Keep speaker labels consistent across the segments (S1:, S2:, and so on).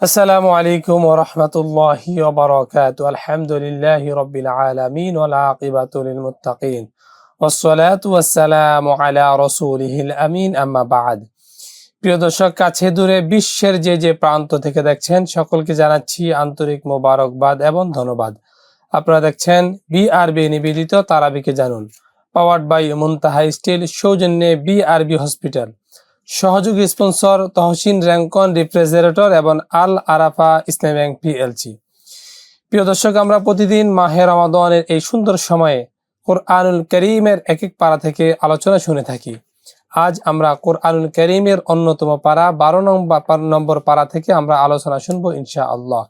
S1: السلام عليكم ورحمة الله وبركاته الحمد لله رب العالمين والعاقبة للمتقين والصلاة والسلام على رسوله الأمين أما بعد প্রিয় দর্শক কাছে দূরে বিশ্বের যে যে প্রান্ত থেকে দেখছেন সকলকে জানাচ্ছি আন্তরিক মোবারকবাদ এবং ধন্যবাদ আপনারা দেখছেন বিআরবি নিবেদিত তারাবিকে জানুন পাওয়ার্ড বাই মুনতাহা স্টিল সৌজন্যে বিআরবি হসপিটাল সহযোগী স্পন্সর তহসিন র্যাঙ্কন, রিফ্রিজারেটর এবং আল আরাফা ইসলাম ব্যাংক পিএলসি প্রিয় দর্শক, আমরা প্রতিদিন মাহে রমাদানের এই সুন্দর সময়ে কোরআনুল করিমের এক এক পাড়া থেকে আলোচনা শুনে থাকি। আজ আমরা কোরআনুল করিমের অন্যতম পাড়া বারো নম্বর নম্বর পাড়া থেকে আমরা আলোচনা শুনব ইনশা আল্লাহ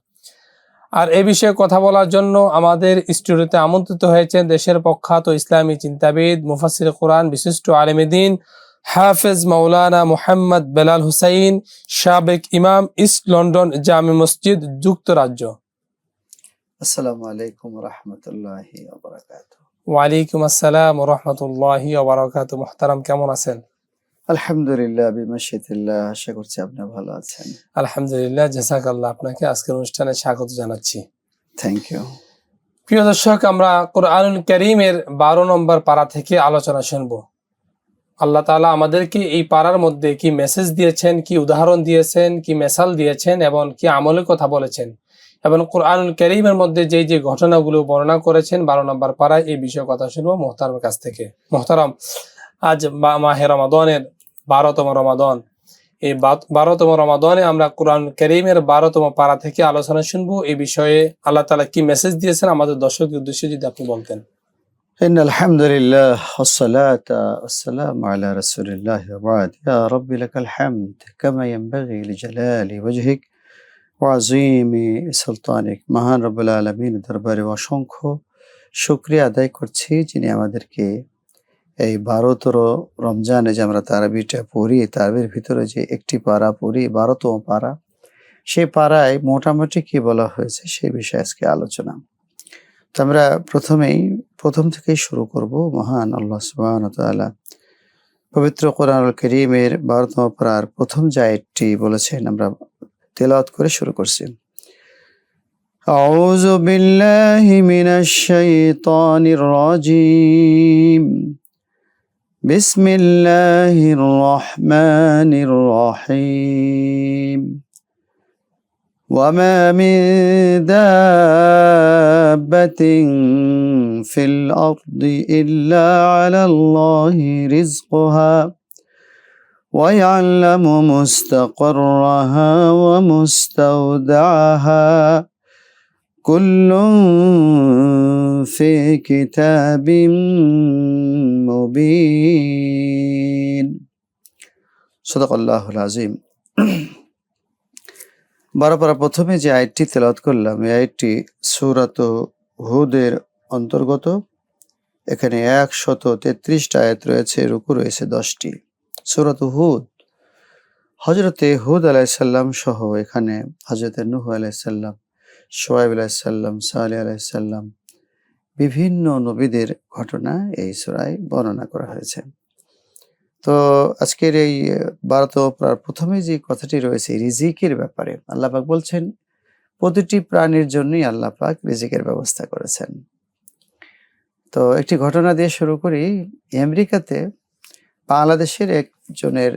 S1: আর এ বিষয়ে কথা বলার জন্য আমাদের স্টুডিওতে আমন্ত্রিত হয়েছেন দেশের প্রখ্যাত ইসলামী চিন্তাবিদ মুফাসির কোরআন, বিশিষ্ট আলেমেদিন হাফেজ মাওলানা মোহাম্মদ বেলাল হুসাইন সাবেক ইমাম ইস্ট লন্ডন জামে মসজিদ যুক্তরাজ্য।
S2: আসসালামু আলাইকুম রহমতুল্লাহি
S1: ওয়ালাইকুম আসসালাম রহমতুল্লাহি ওবরাকাত মোহতারাম কেমন আছেন?
S2: আলহামদুলিল্লাহ বিমাশিতিল্লাহ আশা করছি আপনি ভালো আছেন।
S1: আলহামদুলিল্লাহ জাসাক আল্লাহ আপনাকে আজকের অনুষ্ঠানে স্বাগত জানাচ্ছি।
S2: থ্যাংক ইউ
S1: প্রিয় দর্শক আমরা কোরআনুল করিমের বারো নম্বর পাড়া থেকে আলোচনা শুনব। আল্লাহ তাআলা আমাদেরকে এই পাড়ার মধ্যে কি মেসেজ দিয়েছেন, কি উদাহরণ দিয়েছেন, কি মেসাল দিয়েছেন এবং কি আমলের কথা বলেছেন? এবং কোরআনুল করিমের মধ্যে যে যে ঘটনাগুলো বর্ণনা করেছেন, বারো নম্বর পাড়ায় এই বিষয়ে কথা শুনব মোহতারামের কাছ থেকে। মোহতারম, আজ মাহে রমাদনের বারোতম রমাদন। এই বারোতম রমাদনে আমরা কোরআন করিমের বারোতম পাড়া থেকে আলোচনা শুনব। এই বিষয়ে আল্লাহ তালা কি মেসেজ দিয়েছেন আমাদের দর্শকের উদ্দেশ্যে যদি আপনি বলতেন।
S2: إن الحمد لله والصلاة والسلام على رسول الله وبعد يا رب لك الحمد كما ينبغي لجلال وجهك وعظيم سلطانك মহান রব্বুল আলমিন দরবারে অসংখ্য শুক্রিয়া আদায় করছি যিনি আমাদেরকে এই বারোতর রমজানে যে আমরা তারাবিটা পড়ি তারাবির ভিতরে যে একটি পাড়া পড়ি বারোতম পাড়া সেই পাড়ায় মোটামুটি কি বলা হয়েছে সেই বিষয়ে আজকে আলোচনা তো আমরা প্রথমেই প্রথম থেকেই শুরু করব মহান আল্লাহ সুবহান তাআলা পবিত্র কোরআনুল করিমের বারোতম পাড়ার প্রথম যে আয়াতটি বলেছেন আমরা তেলাওয়াত করে শুরু করছি أعوذ بالله من الشيطان الرجيم بسم الله الرحمن الرحيم وما من دابة في الأرض إلا على الله رزقها ويعلم مستقرها ومستودعها كل في كتاب مبين. صدق الله العظيم. বারবার প্রথমে যে আয়াতটি তেলাওয়াত করলাম, এই আয়াতটি সূরাত হুদের অন্তর্গত। এখানে একশত তেত্রিশটা আয়াত রয়েছে, রুকু রয়েছে দশটি। সূরাত হুদ হজরতে হুদ আলাইসাল্লাম সহ এখানে হজরতে নুহ আলাইসাল্লাম সোয়াইব আলাইসাল্লাম সালে আলাইসাল্লাম বিভিন্ন নবীদের ঘটনা এই সূরায় বর্ণনা করা হয়েছে। তো আজকের এই বারোতম প্রার প্রথমে যে কথাটি রয়েছে রিজিকের ব্যাপারে আল্লাপাক বলছেন, প্রতিটি প্রাণীর জন্যই আল্লাহ পাক রিজিকের ব্যবস্থা করেছেন। তো একটি ঘটনা দিয়ে শুরু করি, আমেরিকাতে বাংলাদেশের একজনের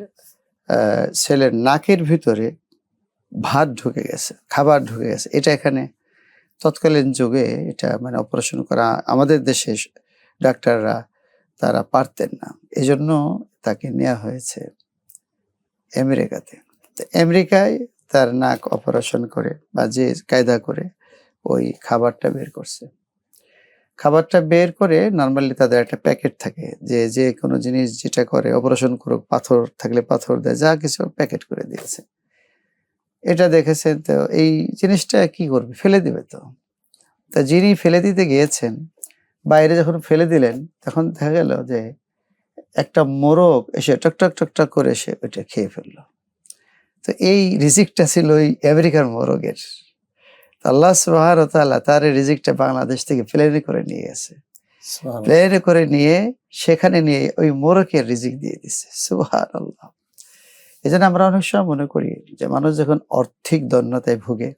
S2: ছেলের নাকের ভিতরে ভাত ঢুকে গেছে, খাবার ঢুকে গেছে। এটা এখানে তৎকালীন যুগে এটা মানে অপারেশন করা আমাদের দেশে ডাক্তাররা তারা পারতেন না। এজন্য তাকে নেওয়া হয়েছে আমেরিকাতে। তো আমেরিকায় তার নাক অপারেশন করে বা যে কায়দা করে ওই খাবারটা বের করছে। খাবারটা বের করে নর্মালি তাদের একটা প্যাকেট থাকে যে যে কোনো জিনিস যেটা করে অপারেশন করুক, পাথর থাকলে পাথর দেয়, যা কিছু প্যাকেট করে দিয়েছে। এটা দেখেছেন তো এই জিনিসটা কি করবে? ফেলে দিবে তো। তা যিনি ফেলে দিতে গিয়েছেন, বাইরে যখন ফেলে দিলেন, তখন দেখা গেল যে একটা মোরগ এসে টক টক টক টক করে এসে ওইটা খেয়ে ফেলল। তো এই রিজিকটা ছিল ওই আমেরিকার মোরগের। আল্লাহ সুবাহ তার এই রিজিকটা বাংলাদেশ থেকে প্লেনে করে নিয়ে গেছে। প্লেনে করে নিয়ে সেখানে নিয়ে ওই মোরকের রিজিক দিয়ে দিছে। সুবাহ আল্লাহ এই জন্য আমরা অনেক সময় মনে করি যে মানুষ যখন অর্থিক দন্যতায় ভুগে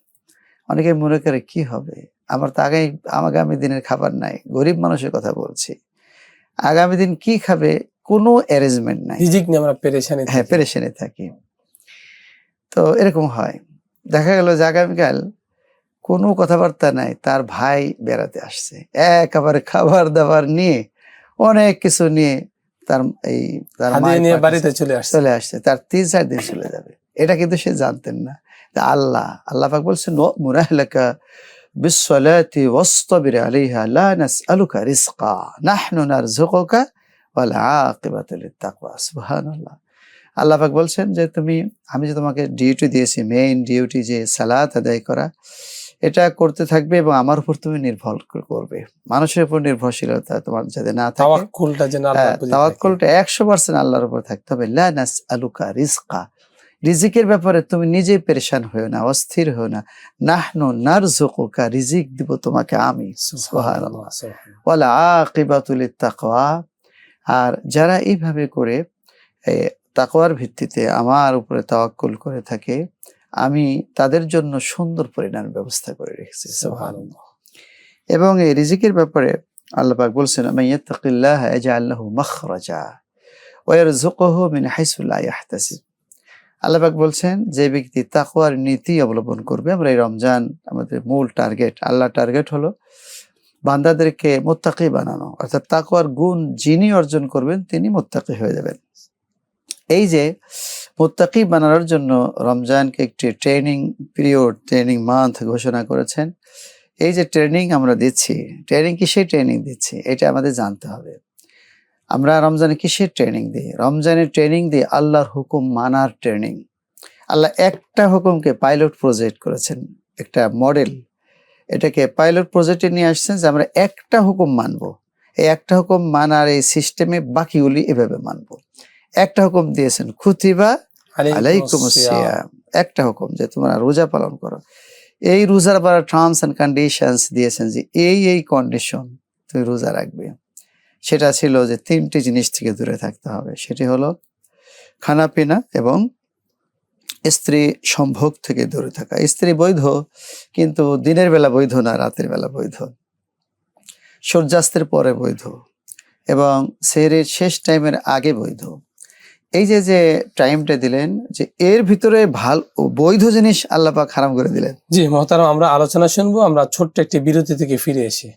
S2: অনেকে মনে করে কি হবে? আমার তো আগামী আগামী দিনের খাবার নাই। গরিব মানুষের কথা বলছি। আগামী দিন কি খাবে? কোনো অ্যারেঞ্জমেন্ট নাই।
S1: রিজিক নিয়ে আমরা পেরেশানি
S2: হ্যাঁ। পেরেশানি থাকি। তো এরকম হয়। দেখা গেল যে আগামীকাল কোনো কথাবার্তা নাই তার ভাই বেড়াতে আসছে। একেবারে খাবার দাবার নিয়ে অনেক কিছু নিয়ে তার এই তার
S1: নিয়ে বাড়িতে চলে আসছে।
S2: চলে আসছে। তার তিন চার দিন চলে যাবে। এটা কিন্তু সে জানতেন না। আল্লাহ আল্লাহ পাক বলছেন মুরাহলাকা বিসসালাতি ওয়াসতাবির আলাইহা লা নাসআলুকা রিজকা। নাহনু নারযুকুকা ওয়াল আকিবাতু লিত্তাকওয়া সুবহানাল্লাহ। আল্লাহ পাক বলছেন যে তুমি আমি যে তোমাকে ডিউটি দিয়েছি মেইন ডিউটি যে সালাত আদায় করা এটা করতে থাকবে এবং আমার উপর তুমি নির্ভর করবে। মানুষের উপর নির্ভরশীলতা তোমার যাতে না থাকে।
S1: তাওয়াক্কুলটা
S2: হ্যাঁ, একশো পার্সেন্ট আল্লাহর উপর থাকতে হবে। লা নাসআলুকা রিজকা। রিজিকের ব্যাপারে তুমি নিজেই পেরেশান হয়েও না অস্থির হয়েও না। নাহনু নারযুকুকা রিজিক দিব তোমাকে আমি সুবহানাল্লাহ। ওয়ালা আকিবাতুল তাকওয়া আর যারা এইভাবে করে তাকওয়ার ভিত্তিতে আমার উপরে তাওয়াক্কুল করে থাকে আমি তাদের জন্য সুন্দর পরিণাম ব্যবস্থা করে রেখেছি। এবং এই রিজিকের ব্যাপারে আল্লাহ বলছেন মাইয়াত্তাকিল্লাহ ইয়াজআল লাহু মাখরাজা ওয়া ইয়ারযুকুহু মিন হাইসু লা ইয়াহতাসিব আল্লাহ পাক বলছেন যে ব্যক্তি তাকওয়ার নীতি অবলম্বন করবে আমরা এই রমজান আমাদের মূল টার্গেট আল্লাহ টার্গেট হলো বান্দাদেরকে মোত্তাকি বানানো, অর্থাৎ তাকওয়ার গুণ যিনি অর্জন করবেন, তিনি মোত্তাকি হয়ে যাবেন। এই যে মোত্তাকি বানানোর জন্য রমজানকে একটি ট্রেনিং পিরিয়ড, ট্রেনিং মান্থ ঘোষণা করেছেন। এই যে ট্রেনিং আমরা দিচ্ছি, ট্রেনিং কিসের ট্রেনিং দিচ্ছি, এটা আমাদের জানতে হবে। আমরা রমজানে কিসের ট্রেনিং দিই? রমজানের ট্রেনিং দিই আল্লাহর হুকুম মানার ট্রেনিং। আল্লাহ একটা হুকুমকে পাইলট প্রজেক্ট করেছেন, একটা মডেল। এটাকে পাইলট প্রজেক্টে নিয়ে আসছেন যে আমরা একটা হুকুম মানব। এই একটা হুকুম মানার এই সিস্টেমে বাকিগুলি এভাবে মানব। একটা হুকুম দিয়েছেন খুতিবা আলাইকুম সিয়াম। একটা হুকুম যে তোমরা রোজা পালন করো। এই রোজার পর টার্মস এন্ড কন্ডিশনস দিয়েছেন যে এই এই কন্ডিশন তুমি রোজা রাখবে। সেটা ছিল যে তিনটি জিনিস থেকে দূরে থাকতে হবে। সেটি হলো খানা পিনা এবং স্ত্রী সম্ভোগ থেকে দূরে থাকা। স্ত্রী বৈধ, কিন্তু দিনের বেলা বৈধ না, রাতের বেলা বৈধ। সূর্যাস্তের পরে বৈধ এবং সেহরির শেষ টাইমের আগে বৈধ। এই যে যে টাইমটা দিলেন যে, এর ভিতরে ভালো ও বৈধ জিনিস আল্লাহ পাক হারাম করে দিলেন।
S1: জি, মহতারাম, আমরা আলোচনা শুনব, আমরা ছোট্ট একটি বিরতি থেকে ফিরে এসে।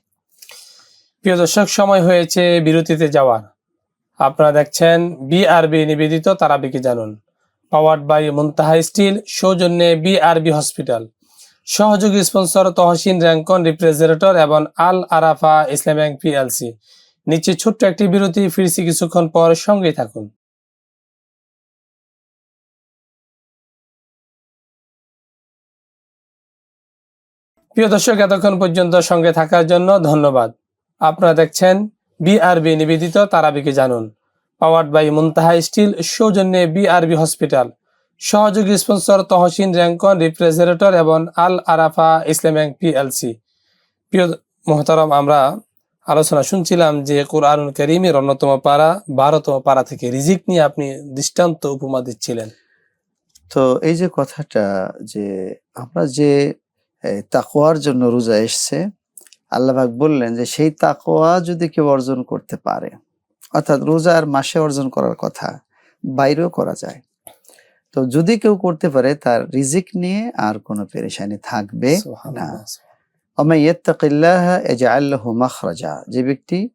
S1: প্রিয় দর্শক, সময় হয়েছে বিরতিতে যাওয়ার। আপনারা দেখছেন বিআরবি নিবেদিত তারাবিকে জানুন। পাওয়ার্ড বাই মুনতাহা স্টিল, সৌজন্যে বিআরবি হসপিটাল। সহযোগী স্পন্সর তহসিন র্যাঙ্কন, রিপ্রেজেন্টেটর এবং আল আরাফা ইসলাম ব্যাংক পিএলসি নিচে ছোট্ট একটি বিরতি, ফিরছি কিছুক্ষণ পর সঙ্গেই থাকুন। প্রিয় দর্শক, এতক্ষণ পর্যন্ত সঙ্গে থাকার জন্য ধন্যবাদ। আপনারা দেখছেন বিআরবি নিবেদিত, তারাবিকে জানুন। পাওয়ার্ড বাই মুনতাহা স্টিল সৌজন্যে বিআরবি হসপিটাল। সহযোগী স্পন্সর তহসিন র্যাঙ্কন রিপ্রেজেন্টেটর এবং আল আরাফা ইসলাম ব্যাংক পিএলসি প্রিয় মহতারম আমরা আলোচনা শুনছিলাম যে কোরআনুল করিমের অন্যতম পাড়া বারোতম পাড়া থেকে রিজিক নিয়ে আপনি দৃষ্টান্ত উপমা দিচ্ছিলেন।
S2: তো এই যে কথাটা যে আমরা যে এই, তাকওয়ার জন্য রোজা এসছে আল্লাহবাক বললেন যে সেই তাকোয়া যদি কেউ অর্জন করতে পারে অর্থাৎ রোজার মাসে অর্জন করার কথা বাইরেও করা যায়। তো যদি কেউ করতে পারে তার রিজিক নিয়ে আর কোনো পেরেশানি থাকবে মাখরাজা যে ব্যক্তি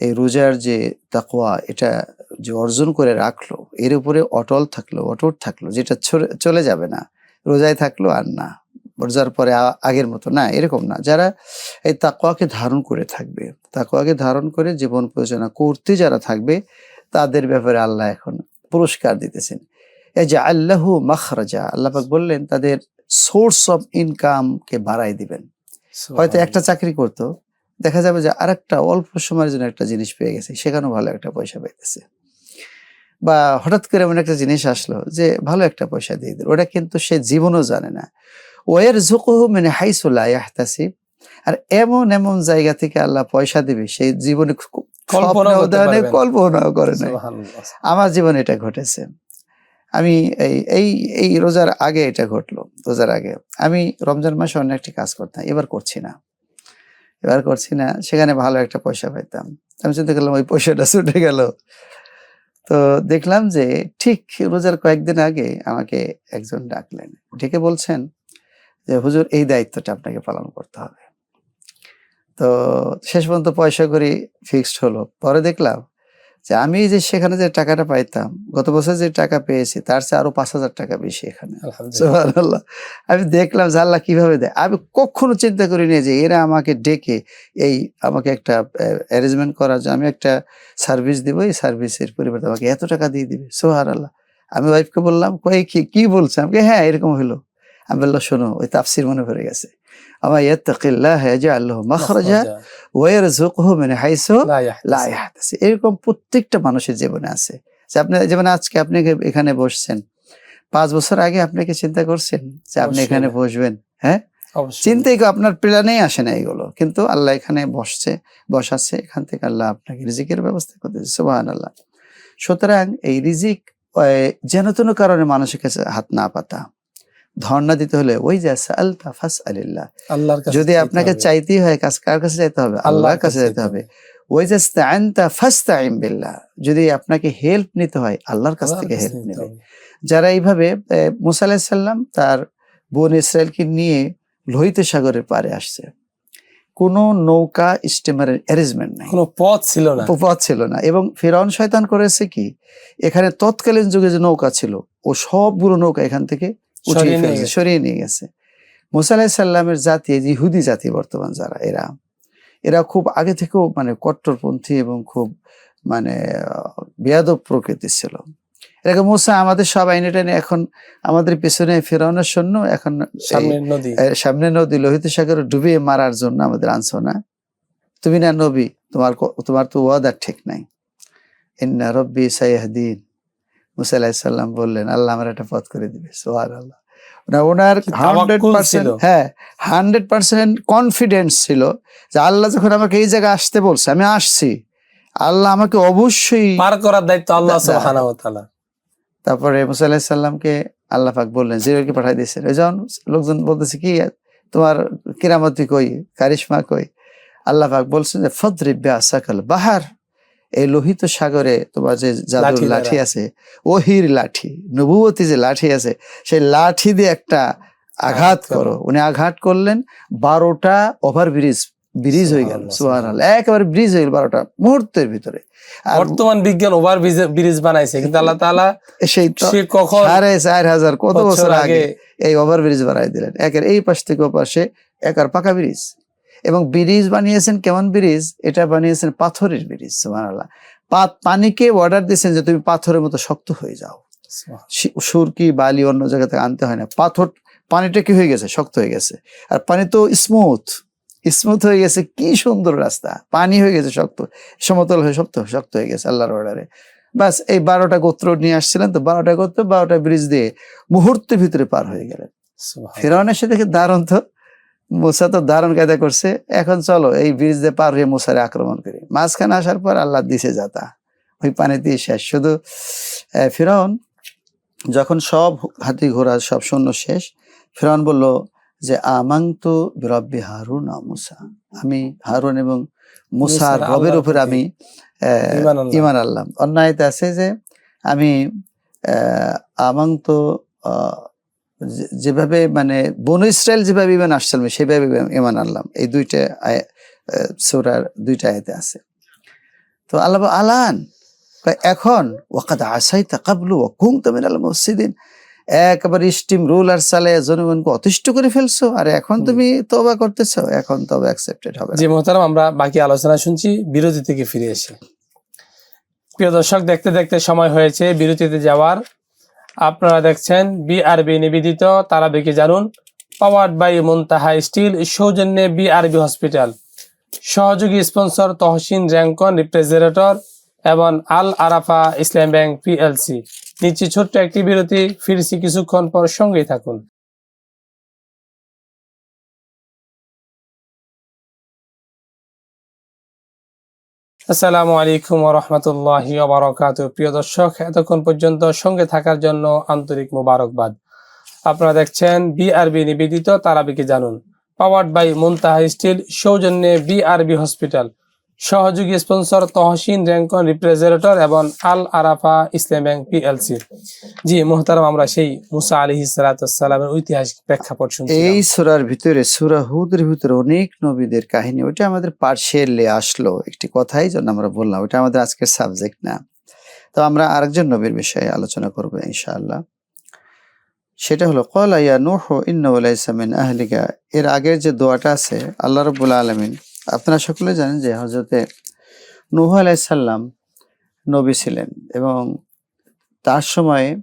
S2: এই রোজার যে তাকওয়া এটা যে অর্জন করে রাখল এর উপরে অটল থাকল অটুট থাকল যেটা চলে যাবে না রোজায় থাকল আর না। রোজার পরে আগের মতো। না এরকম না। যারা এই তাকওয়াকে ধারণ করে থাকবে তাকওয়াকে ধারণ করে জীবন পরিচালনা করতে যারা থাকবে তাদের ব্যাপারে আল্লাহ এখন পুরস্কার দিতেছেন। এই যে আল্লাহু মাখরাজা। আল্লাহ পাক বললেন তাদের সোর্স অফ ইনকামকে বাড়াই দিবেন। হয়তো একটা চাকরি করতো দেখা যাবে যে আরেকটা অল্প সময়ের জন্য একটা জিনিস পেয়ে গেছে সেখানেও ভালো একটা পয়সা পাইতেছে। বা হঠাৎ করে এমন একটা জিনিস আসলো যে ভালো একটা পয়সা দিয়ে দিল। ওটা কিন্তু সে জীবনও জানে না। ওয়ের ঝুঁকুহু মানে হাইসুল্লাহ ইয়াহতাসিব। আর এমন এমন জায়গা থেকে আল্লাহ পয়সা দিবে সেই জীবনে
S1: কল্পনাও
S2: উদাহরণে কল্পনাও করে না আমার জীবনে এটা ঘটেছে। আমি এই এই এই রোজার আগে এটা ঘটলো রোজার আগে। আমি রমজান মাসে অন্য একটি কাজ করতাম এবার করছি না। এবার করছি না সেখানে ভালো একটা পয়সা পাইতাম। আমি চিন্তা করলাম ওই পয়সাটা ছুটে গেল। তো দেখলাম যে ঠিক রোজার কয়েকদিন আগে আমাকে একজন ডাকলেন। ডেকে বলছেন যে হুজুর এই দায়িত্বটা আপনাকে পালন করতে হবে। তো শেষ পর্যন্ত পয়সা করি ফিক্সড হলো। পরে দেখলাম যে আমি যে সেখানে যে টাকাটা পাইতাম গত বছর যে টাকা পেয়েছি তার চেয়ে আরও পাঁচ হাজার টাকা বেশি এখানে।
S1: আলহামদুলিল্লাহ।
S2: আমি দেখলাম যে আল্লাহ কীভাবে দেয়। আমি কখনো চিন্তা করিনি যে এরা আমাকে ডেকে এই আমাকে একটা অ্যারেঞ্জমেন্ট করার জন্য আমি একটা সার্ভিস দিব এই সার্ভিসের পরিবর্তে আমাকে এত টাকা দিয়ে দিবে। সোহার আল্লাহ আমি ওয়াইফকে বললাম কই কি কি বলছে? আমাকে হ্যাঁ এরকম হলো আমি বললাম শোনো ওই তাফসির মনে পড়ে গেছে। আমার ইয়াত্তাকিল্লাহ ইয়াজআল লাহু মাখরাজা ওয়া ইয়ারযুকহু মিন হাইসু
S1: লা
S2: লা
S1: ইয়াহতাসিব।
S2: ইয়াহতাসিব এরকম প্রত্যেকটা মানুষের জীবনে আছে। যে আপনি যেমন আজকে আপনি এখানে বসছেন পাঁচ বছর আগে আপনি কি চিন্তা করছেন যে আপনি এখানে বসবেন? হ্যাঁ? চিন্তাই আপনার প্ল্যানেই আসে না এগুলো। কিন্তু আল্লাহ এখানে বসছে বসাচ্ছে এখান থেকে আল্লাহ আপনাকে রিজিকের ব্যবস্থা করতেছে সুবাহান আল্লাহ সুতরাং এই রিজিক যেন তেন কারণে মানুষের কাছে হাত না পাতা। ধর্ণা দিতে হলে ওই যে আলতা ফাস আলিল্লাহ
S1: আল্লাহর কাছে
S2: যদি আপনাকে চাইতেই হয় কাজ কার কাছে চাইতে হবে? আল্লাহর কাছে চাইতে হবে। ওই যে ফাস্তাইম বিল্লাহ যদি আপনাকে হেল্প নিতে হয় আল্লাহর কাছ থেকে হেল্প
S1: নিতে
S2: নেবে। যারা এইভাবে মুসা আলাহিসাল্লাম তার বোন ইসরায়েলকে নিয়ে লোহিত সাগরের পারে আসছে কোনো নৌকা স্টিমারের অ্যারেঞ্জমেন্ট নাই।
S1: কোনো পথ ছিল না।
S2: পথ ছিল না। এবং ফেরাউন শয়তান করেছে কি এখানে তৎকালীন যুগে যে নৌকা ছিল ও সবগুলো নৌকা এখান থেকে উঠিয়ে
S1: সরিয়ে নিয়ে গেছে।
S2: সরিয়ে নিয়ে গেছে। মুসা আলাহিসাল্লামের জাতি ইহুদি জাতি বর্তমান যারা এরা এরা খুব আগে থেকেও মানে কট্টরপন্থী এবং খুব মানে বেয়াদব প্রকৃতির ছিল। এরকম মুসা আমাদের সব আইনে টাইনে এখন আমাদের পেছনে ফেরানোর সৈন্য এখন সামনে নদী। লোহিত সাগরে ডুবিয়ে মারার জন্য আমাদের আনছো না? তুমি না নবী তোমার তোমার তো ওয়াদার ঠিক নাই। ইন্না রব্বি সাইয়াহদিন মুসা আলাহিসাল্লাম বললেন আল্লাহ আমার একটা পথ করে দিবে। সোহার আল্লাহ না ওনার হান্ড্রেড পার্সেন্ট হ্যাঁ হান্ড্রেড পার্সেন্ট কনফিডেন্স ছিল যে আল্লাহ যখন আমাকে এই জায়গায় আসতে বলছে আমি আসছি। আল্লাহ আমাকে অবশ্যই
S1: পার করার দায়িত্ব আল্লাহ
S2: দা-
S1: সুবহানাহু ওয়া তাআলা।
S2: তারপরে মুসা আলাহিসাল্লামকে আল্লাহ পাক বললেন জিরোকে পাঠাই দিয়েছেন? ওই যখন লোকজন বলতেছে কি তোমার কিরামতি কই? কারিশমা কই? আল্লাহ পাক বলছেন যে ফদ্রিব্যা সাকাল বাহার। এই লোহিত সাগরে তোমার যে জাদুর
S1: লাঠি
S2: আছে ওহির লাঠি নবুবতী যে লাঠি আছে সেই লাঠি দিয়ে একটা আঘাত
S1: করো।
S2: উনি আঘাত করলেন বারোটা ওভার ব্রিজ ব্রিজ হয়ে গেল
S1: সুবহানাল্লাহ।
S2: একেবারে ব্রিজ হয়ে গেল বারোটা মুহূর্তের ভিতরে।
S1: বর্তমান বিজ্ঞান ওভার ব্রিজ বানাইছে কিন্তু আল্লাহ তাআলা
S2: সেই
S1: কখন
S2: সাড়ে চার হাজার কত
S1: বছর
S2: আগে
S1: আগে
S2: এই ওভার ব্রিজ বানাই দিলেন। একের এই পাশ থেকে ও পাশে একার পাকা ব্রিজ। এবং ব্রিজ বানিয়েছেন কেমন ব্রিজ? এটা বানিয়েছেন পাথরের ব্রিজ সুবহানাল্লাহ। পা- পানিকে অর্ডার দিয়েছেন যে তুমি পাথরের মতো শক্ত হয়ে যাও। সুরকি বালি অন্য জায়গা থেকে আনতে হয় না। পাথর পানিটা কি হয়ে গেছে? শক্ত হয়ে গেছে। আর পানি তো স্মুথ স্মুথ হয়ে গেছে। কি সুন্দর রাস্তা। পানি হয়ে গেছে শক্ত সমতল হয়ে শক্ত শক্ত হয়ে গেছে আল্লাহর অর্ডারে বাস এই বারোটা গোত্র নিয়ে আসছিলেন তো বারোটা গোত্র বারোটা ব্রিজ দিয়ে মুহূর্তের ভিতরে পার হয়ে গেলেন।
S1: সুবহানাল্লাহ।
S2: ফেরাউন এসে দেখে দারুণ তো? মুসা তো দারুণ কায়দা করছে। এখন চলো এই ব্রিজ দিয়ে পার হয়ে মুসারে আক্রমণ করি। মাঝখানে আসার পর আল্লাহ দিছে যাতা। ওই পানি দিয়ে শেষ। শুধু ফেরাউন যখন সব হাতি ঘোড়া সব সৈন্য শেষ ফেরাউন বলল যে আমাং তো রব্বি হারুন মুসা। আমি হারুন এবং মুসার রবের উপর আমি আহ, ইমান আল্লাহ অন্যায়তে আছে যে আমি আহ, আমাং তো যেভাবে মানে বনু ইসরায়েল যেভাবে ইমান আসছিলাম সেভাবে ইমান আনলাম। এই দুইটা সূরার দুইটা আয়াতে আছে। তো আল্লাহ আলান? এখন ওয়াকাদ আসাই তাকাবলু ওয়াকুম তামিনাল মসজিদিন একেবারে স্টিম রোলার চালে জনগণকে অতিষ্ঠ করে ফেলছো আর এখন। তুমি তবা করতেছো এখন তবে অ্যাকসেপ্টেড হবে।
S1: জি মোহতারাম আমরা বাকি আলোচনা শুনছি বিরতি থেকে ফিরে এসে। প্রিয় দর্শক দেখতে দেখতে সময় হয়েছে বিরতিতে যাওয়ার। আপনারা দেখছেন বিআরবি নিবেদিত তারাবিকে জানুন পাওয়ার্ড বাই মুনতাহা স্টিল সৌজন্যে বিআরবি হসপিটাল সহযোগী স্পন্সর তহসিন র্যাঙ্কন, রিফ্রিজারেটর এবং আল আরাফা ইসলাম ব্যাংক পিএলসি নিচে ছোট্ট একটি বিরতি, ফিরছি কিছুক্ষণ পর সঙ্গেই থাকুন। আসসালামু আলাইকুম রহমতুল্লাহ বারকাত প্রিয় দর্শক, এতক্ষণ পর্যন্ত সঙ্গে থাকার জন্য আন্তরিক মোবারকবাদ। আপনারা দেখছেন বিআরবি নিবেদিত, তারাবিকে জানুন। পাওয়ার্ড বাই মুনতাহা স্টিল সৌজন্যে বিআরবি হসপিটাল সহযোগী স্পন্সর তহসিন র্যাঙ্কন রিপ্রেজেন্টেটর এবং আল আরাফা ইসলাম ব্যাংক পিএলসি। জি, মোহতারাম, আমরা সেই মুসা আলী সালাতামের ঐতিহাসিক প্রেক্ষাপট শুনছি
S2: এই সূরার ভিতরে, সূরা হুদের ভিতরে অনেক নবীদের কাহিনী ওটা আমাদের পার্সিয়ালে আসলো। একটি কথাই জন্য আমরা বললাম ওটা আমাদের আজকের সাবজেক্ট না। তো আমরা আরেকজন নবীর বিষয়ে আলোচনা করব ইনশাআল্লাহ। সেটা হলো কলা নূহ লাইসা মিন আহলিকা। এর আগের যে দোয়াটা আছে, আল্লাহ রাব্বুল আলামিন আপনারা সকলে জানেন যে হযরতে নূহ আলাইহিস সালাম নবী ছিলেন এবং তার সময়ে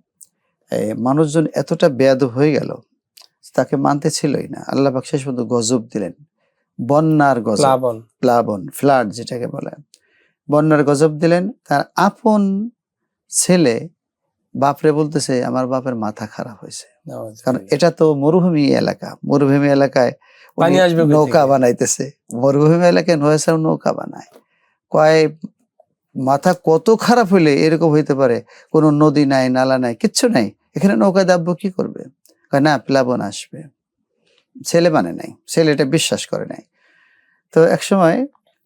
S2: মানুষজন এতটা বেয়াদ হয়ে গেল তাকে মানতে ছিলই না। আল্লাহ পাক শেষ পর্যন্ত গজব দিলেন। বন্যার গজব।
S1: প্লাবন।
S2: প্লাবন ফ্লাড যেটাকে বলে। বন্যার গজব দিলেন। তার আপন ছেলে বাপরে বলতেছে আমার বাপের মাথা খারাপ হয়েছে। কারণ এটা তো মরুভূমি এলাকা। মরুভূমি এলাকায়
S1: পানি আসবে
S2: নৌকা বানাইতেছে। মরুভূমি এলাকায় নয় নয়েসার নৌকা বানায়। কয় মাথা কত খারাপ হইলে এরকম হইতে পারে। কোনো নদী নাই নালা নাই কিচ্ছু নাই। এখানে নৌকা দাব্য কি করবে? কয় না প্লাবন আসবে। ছেলে মানে নাই। ছেলে এটা বিশ্বাস করে নাই। তো এক সময়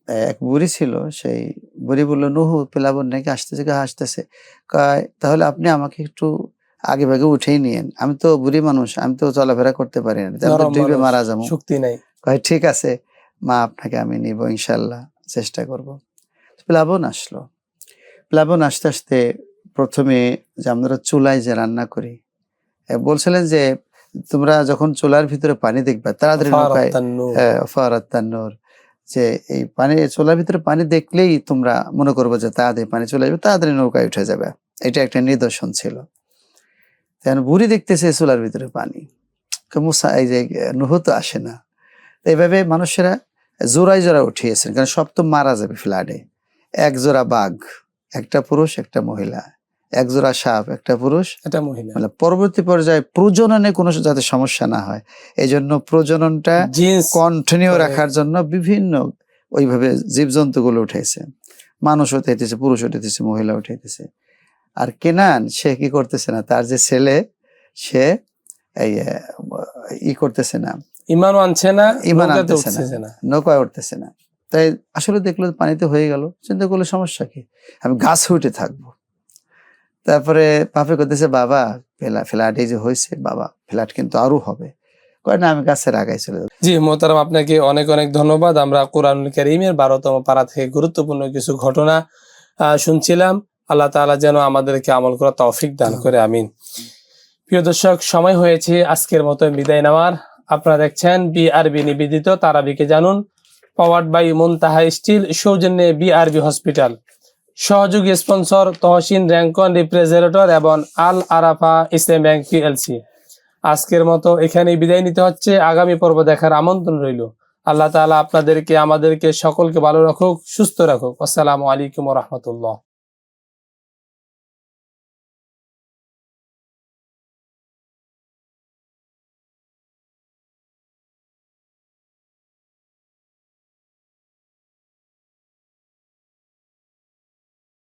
S2: এক বুড়ি ছিল সেই বুড়ি বলল নুহু প্লাবন নাকি আসতেছে? কা আসতেছে। কয় তাহলে আপনি আমাকে একটু আগে ভাগে উঠেই নিয়েন। আমি তো বুড়ি মানুষ আমি তো চলাফেরা করতে পারি না। ডুবে মারা যাব।
S1: শক্তি নাই।
S2: কয় ঠিক আছে মা আপনাকে আমি নিব ইনশাল্লাহ চেষ্টা করব। প্লাবন আসলো। প্লাবন আসতে আসতে প্রথমে যে আমরা চুলায় যে রান্না করি বলছিলেন যে তোমরা যখন চুলার ভিতরে পানি দেখবে তাড়াতাড়ি নৌকায় যে এই পানি চুলার ভিতরে পানি দেখলেই তোমরা মনে করব যে তাড়াতাড়ি পানি চলে যাবে তাড়াতাড়ি নৌকায় উঠে যাবে। এটা একটা নিদর্শন ছিল। তেন বুড়ি দেখতেছে চুলার ভিতরে পানি। মুসা এই যে নুহ তো আসে না। তো এইভাবে মানুষেরা জোড়ায় জোড়া উঠিয়েছেন কারণ সব তো মারা যাবে ফ্লাডে। এক জোড়া বাঘ একটা পুরুষ একটা মহিলা। এক জোড়া সাপ একটা পুরুষ।
S1: এটা মহিলা।
S2: মানে পরবর্তী পর্যায়ে প্রজননে কোনো যাতে সমস্যা না হয়। এই জন্য প্রজননটা কন্টিনিউ রাখার জন্য বিভিন্ন ওইভাবে জীবজন্তুগুলো উঠেছে মানুষ উঠাইতেছে পুরুষ উঠাইতেছে মহিলা উঠাইতেছে। আর কেনান সে কি করতেছে না? তার যে ছেলে সে এই ই করতেছে না।
S1: ইমান আনছে না
S2: ইমান আনতেছে না। নৌকায় উঠতেছে না। তাই আসলে দেখল পানিতে হয়ে গেল। চিন্তা করলে সমস্যা কি? আমি গাছ উঠে থাকব। তারপরে বাপে করতেছে বাবা ফেলা ফ্ল্যাট এই যে হয়েছে বাবা ফ্ল্যাট কিন্তু আরও হবে। কয় না আমি গাছের আগায় চলে যাব।
S1: জি মোহতারাম আপনাকে অনেক অনেক ধন্যবাদ। আমরা কোরআনুল কারীমের বারোতম পারা থেকে গুরুত্বপূর্ণ কিছু ঘটনা আহ, শুনছিলাম। আল্লাহ তাআলা যেন আমাদেরকে আমল করা তৌফিক দান করে, আমিন। প্রিয় দর্শক, সময় হয়েছে আজকের মতো বিদায় নেওয়ার। আপনারা দেখছেন বিআরবি নিবেদিত, তারাবিকে জানুন। পাওয়ার্ড বাই মুনতাহা স্টিল, সৌজন্যে বিআরবি হসপিটাল। সহযোগী স্পন্সর তহসিন র্যাঙ্কন রিপ্রেজেন্টেটর এবং আল আরাফা ইসলাম ব্যাংক পিএলসি আজকের মতো এখানেই বিদায় নিতে হচ্ছে। আগামী পর্ব দেখার আমন্ত্রণ রইল। আল্লাহ তাআলা আপনাদেরকে, আমাদেরকে সকলকে ভালো রাখুক, সুস্থ রাখুক। আসসালামু আলাইকুম রহমতুল্লাহ।